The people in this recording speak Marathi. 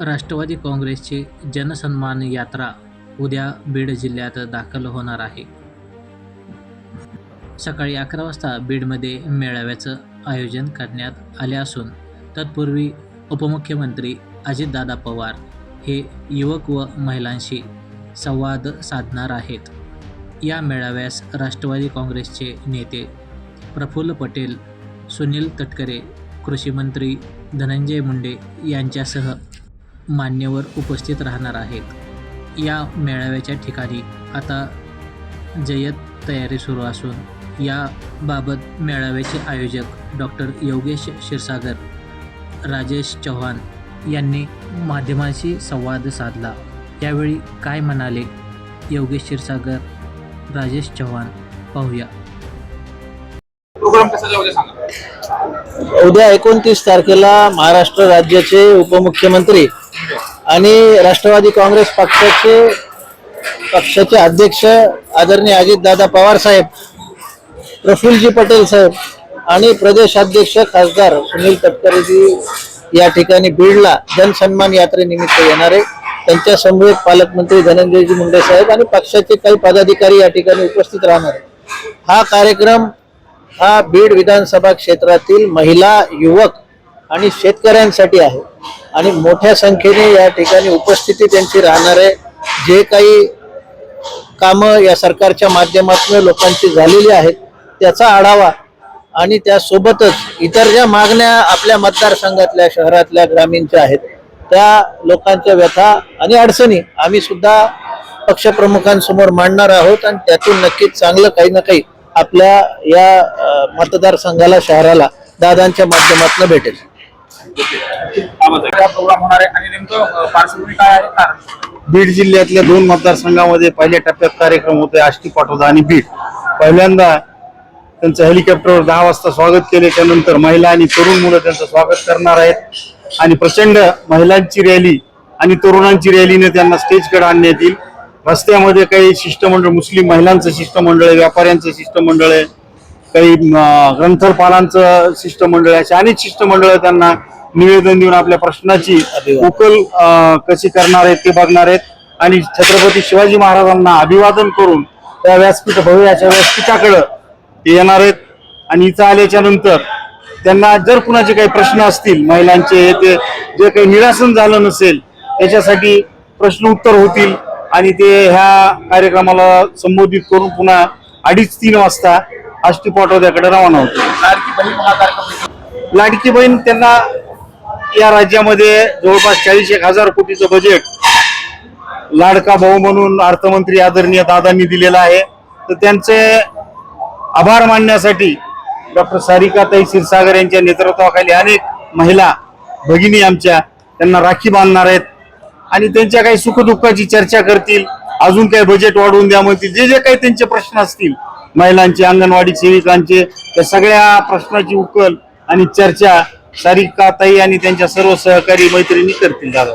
राष्ट्रवादी काँग्रेसची जनसन्मान यात्रा उद्या बीड जिल्ह्यात दाखल होणार आहे. सकाळी अकरा वाजता बीडमध्ये मेळाव्याचं आयोजन करण्यात आले असून तत्पूर्वी उपमुख्यमंत्री अजितदादा पवार हे युवक व महिलांशी संवाद साधणार आहेत. या मेळाव्यास राष्ट्रवादी काँग्रेसचे नेते प्रफुल्ल पटेल सुनील तटकरे कृषीमंत्री धनंजय मुंडे यांच्यासह मान्यवर उपस्थित राहणार आहेत. या मेळाव्याच्या ठिकाणी आता जय्यत तयारी सुरू असून याबाबत मेळाव्याचे आयोजक डॉक्टर योगेश क्षीरसागर राजेश चव्हाण यांनी माध्यमांशी संवाद साधला. यावेळी काय म्हणाले? योगेश क्षीरसागर राजेश चव्हाण पाहूया. उद्या एकोणतीस तारखेला महाराष्ट्र राज्याचे उपमुख्यमंत्री आणि राष्ट्रवादी काँग्रेस पक्षाचे पक्षाचे अध्यक्ष आदरणीय अजितदादा पवार साहेब प्रफुल्लजी पटेल साहेब आणि प्रदेशाध्यक्ष खासदार सुनील तटकरेजी या ठिकाणी बीडला जनसन्मान यात्रेनिमित्त येणारे त्यांच्या समवेत पालकमंत्री धनंजयजी मुंडे साहेब आणि पक्षाचे काही पदाधिकारी या ठिकाणी उपस्थित राहणार हा कार्यक्रम हा बीड विधानसभा क्षेत्रातील महिला युवक आणि शेतकऱ्यांसाठी आहे. आणि मोठ्या संख्येने या ठिकाणी उपस्थिती त्यांची राहणार आहे. जे काही कामं या सरकारच्या माध्यमातून लोकांची झालेली आहेत त्याचा आढावा आणि त्यासोबतच इतर ज्या मागण्या आपल्या मतदारसंघातल्या शहरातल्या ग्रामीणच्या आहेत त्या लोकांच्या व्यथा आणि अडचणी आम्ही सुद्धा पक्षप्रमुखांसमोर मांडणार आहोत आणि त्यातून नक्कीच चांगलं काही ना काही आपल्या या मतदारसंघाला शहराला दादांच्या माध्यमातून भेटेल. प्रोग्राम होणार आहे. आणि नेमकं अं, पार्श्वभूमी काय आहे? कारण बीड जिल्ह्यातल्या दोन मतदारसंघामध्ये पहिल्या टप्प्यात कार्यक्रम होते आष्टी पाटोदा आणि बीड. पहिल्यांदा त्यांचं हेलिकॉप्टरवर दहा वाजता स्वागत केले त्यानंतर महिला आणि तरुण मुलं त्यांचं स्वागत करणार आहेत. आणि प्रचंड महिलांची रॅली आणि तरुणांची रॅलीने त्यांना स्टेजकडे आणण्यात येईल. रस्त्यामध्ये काही शिष्टमंडळ मुस्लिम महिलांचं शिष्टमंडळ आहे व्यापाऱ्यांचं शिष्टमंडळ आहे. काही ग्रंथपालांचं शिष्टमंडळ आहे. अशी अनेक शिष्टमंडळ त्यांना निवेदन देऊन आपल्या प्रश्नाची उकल कशी करणार आहेत ते बघणार आहेत. आणि छत्रपती शिवाजी महाराजांना अभिवादन करून त्या व्यासपीठ भव्याच्या व्यासपीठाकडं ते येणार आहेत. आणि इथं आल्याच्यानंतर त्यांना जर कुणाचे काही प्रश्न असतील महिलांचे हे ते जे काही निरासन झालं नसेल त्याच्यासाठी प्रश्न उत्तर होतील. आणि ते ह्या कार्यक्रमाला संबोधित करून पुन्हा अडीच तीन वाजता आष्टी पाटोद्याकडे रवाना होतील. लाडकी बहीण कार्यक्रम लाडकी बहीण त्यांना या राज्यामध्ये जवळपास चाळीस एक हजार कोटीचं बजेट लाडका भाऊ म्हणून अर्थमंत्री आदरणीय दादांनी दिलेला आहे. तर त्यांचे आभार मानण्यासाठी डॉक्टर सारिकाताई क्षीरसागर यांच्या नेतृत्वाखाली अनेक महिला भगिनी आमच्या त्यांना राखी बांधणार आहेत आणि त्यांच्या काही सुखदुःखाची चर्चा करतील. अजून काही बजेट वाढवून द्या म्हणतील. जे जे काही त्यांचे प्रश्न असतील महिलांचे अंगणवाडी सेविकांचे त्या सगळ्या प्रश्नाची उकल आणि चर्चा सारिकाताई आणि त्यांच्या सर्व सहकारी मैत्रिणी करतील दादा.